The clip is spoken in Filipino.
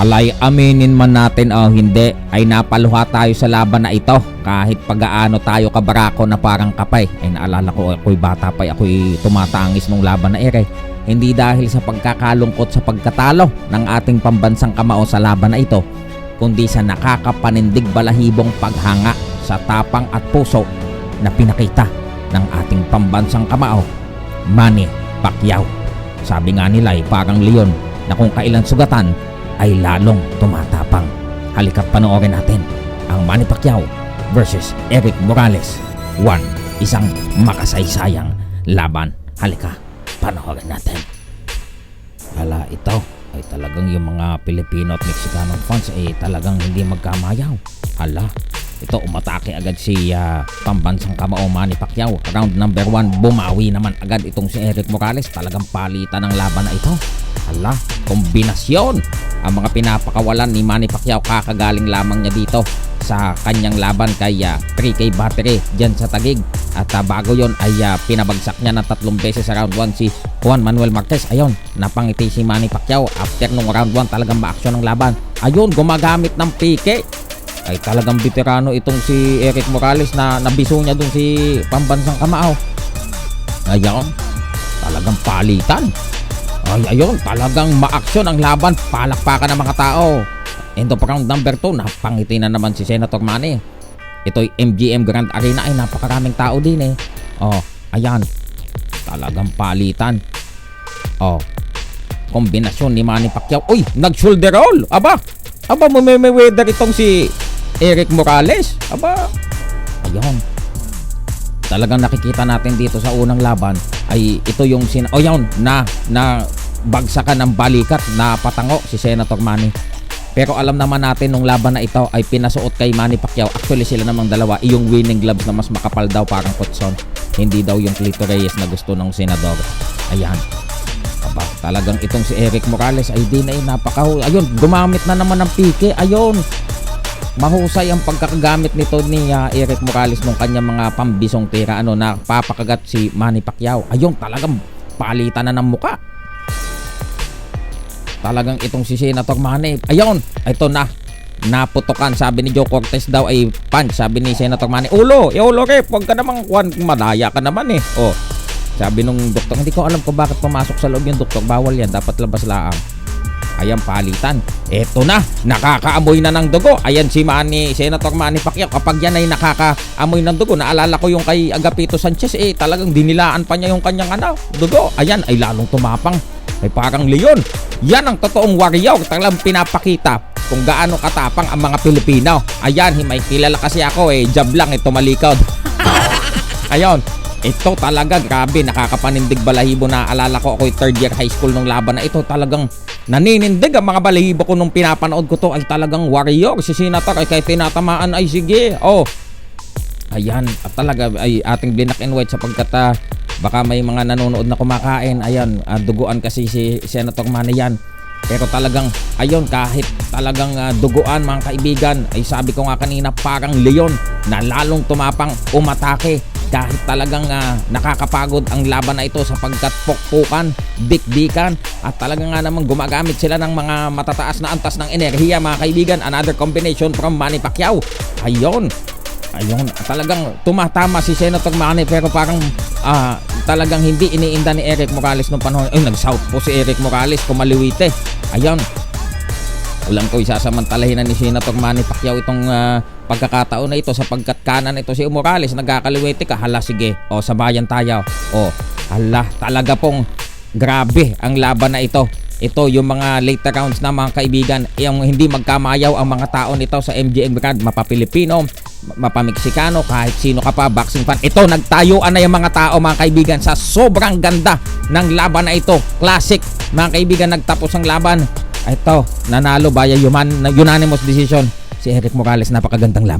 Alay aminin man natin o hindi. Ay napaluha tayo sa laban na ito. Kahit pagaano tayo kabarako na parang kapay. Ay naalala ko ako'y bata pa ako'y tumatangis nung laban na ere. Hindi dahil sa pagkakalungkot sa pagkatalo ng ating pambansang kamao sa laban na ito kundi sa nakakapanindig balahibong paghanga sa tapang at puso na pinakita ng ating pambansang kamao Manny Pacquiao. Sabi nga nila ay parang leon na kung kailan sugatan ay lalong tumatapang. Halika't panoorin natin ang Manny Pacquiao versus Eric Morales. One, isang makasaysayang laban. Halika, panoorin natin. Hala, ito ay talagang yung mga Pilipino at Mexicano fans ay talagang hindi magkamayaw. Hala, ito umatake agad si ah, pambansang kamao Manny Pacquiao. Round number 1, bumawi naman agad itong si Eric Morales. Talagang palitan ng laban na ito. Hala, kombinasyon. Ang mga pinapakawalan ni Manny Pacquiao kakagaling lamang niya dito sa kanyang laban kay ah, 3K Battery dyan sa Tagig. At ah, bago yon ay ah, pinabagsak niya ng tatlong beses sa round 1 si Juan Manuel Marquez. Ayun, napangiti si Manny Pacquiao. After nung round 1 talagang maaksyon ng laban. Ayun, gumagamit ng pike ay talagang veterano itong si Eric Morales na nabiso niya dun si pambansang kamao. Ayun, talagang palitan. Ay, ayun, talagang maaksyon ang laban. Palakpakan ng mga tao. End of round number 2, napangiti na naman si Senator Manny. Ito'y MGM Grand Arena ay napakaraming tao din eh. Oh, ayan. Talagang palitan. Oh, kombinasyon ni Manny Pacquiao. Uy, nag-shoulder roll. Aba, aba mo may, may weather itong si Eric Morales. Aba, ayun. Talagang nakikita natin dito sa unang laban ay ito yung sin oh yun na na bagsakan ng balikat na patango si Senator Manny. Pero alam naman natin nung laban na ito ay pinasuot kay Manny Pacquiao. Actually sila namang dalawa yung winning gloves na mas makapal daw parang kutson. Hindi daw yung Clito Reyes na gusto ng senador. Ayan. Aba, talagang itong si Eric Morales ay di na eh, napakahul. Ayun, gumamit na naman ng pike. Ayun. Mahusay ang pagkakagamit nito ni ah, Eric Morales nung kanyang mga pambisong tira ano na papakagat si Manny Pacquiao. Ayun, talagang palitan na ng muka. Talagang itong si Senator Manny. Ayun, ito na. Naputokan. Sabi ni Joe Cortez daw ay punch. Sabi ni Senator Manny, ulo, eh, ulo rep. Huwag ka namang kwan, madaya ka naman eh. Oh, sabi nung doktor, hindi ko alam kung bakit pumasok sa loob yung doktor. Bawal yan, dapat labas laang. Ayan palitan. Eto na, nakakaamoy na ng dugo. Ayan si Manny, Senator Manny Pacquiao. Kapag yan ay nakakaamoy ng dugo, naalala ko yung kay Agapito Sanchez, eh talagang dinilaan pa niya yung kanyang ano, dugo. Ayan, ay lalong tumapang. Ay parang leon. Yan ang totoong warrior. Talagang pinapakita kung gaano katapang ang mga Pilipino. Ayan, may kilala kasi ako eh. Jab lang, ito malikod. Ayon, ito talaga grabe nakakapanindig balahibo na alala ko ako'y third year high school nung laban na ito talagang naninindig ang mga balahibo ko nung pinapanood ko to ay talagang warrior si Senator ay kahit tinatamaan ay sige oh ayan at talaga ay ating black and white sapagkat ah, baka may mga nanonood na kumakain. Ayan ah, duguan kasi si Senator Manny yan. Pero talagang ayun kahit talagang ah, duguan mga kaibigan ay sabi ko nga kanina parang leon na lalong tumapang umatake kahit talagang ah, nakakapagod ang laban na ito sapagkat pokpukan, dikdikan at talagang nga naman gumagamit sila ng mga matataas na antas ng enerhiya mga kaibigan. Another combination from Manny Pacquiao. Ayun Ayun, talagang tumatama si Senator Manny pero parang ah, talagang hindi iniinda ni Eric Morales nung panahon. Ay, nag-south po si Eric Morales, kumaliwite. Ayun. Ulang ko isasamantalahin na ni Senator Manny Pacquiao itong ah, pagkakataon na ito sapagkat kanan ito si Morales nagkakaliwete ka. Hala sige, o sabayan tayo. O, hala, talaga pong grabe ang laban na ito. Ito yung mga later rounds na mga kaibigan, yung hindi magkamayaw ang mga tao nito sa MGM Grand, mapa-Pilipino, mapa-Mexicano, kahit sino ka pa, boxing fan. Ito, nagtayuan na yung mga tao mga kaibigan sa sobrang ganda ng laban na ito. Classic, mga kaibigan, nagtapos ang laban. Ito, nanalo via human, unanimous decision si Eric Morales, napakagandang laban.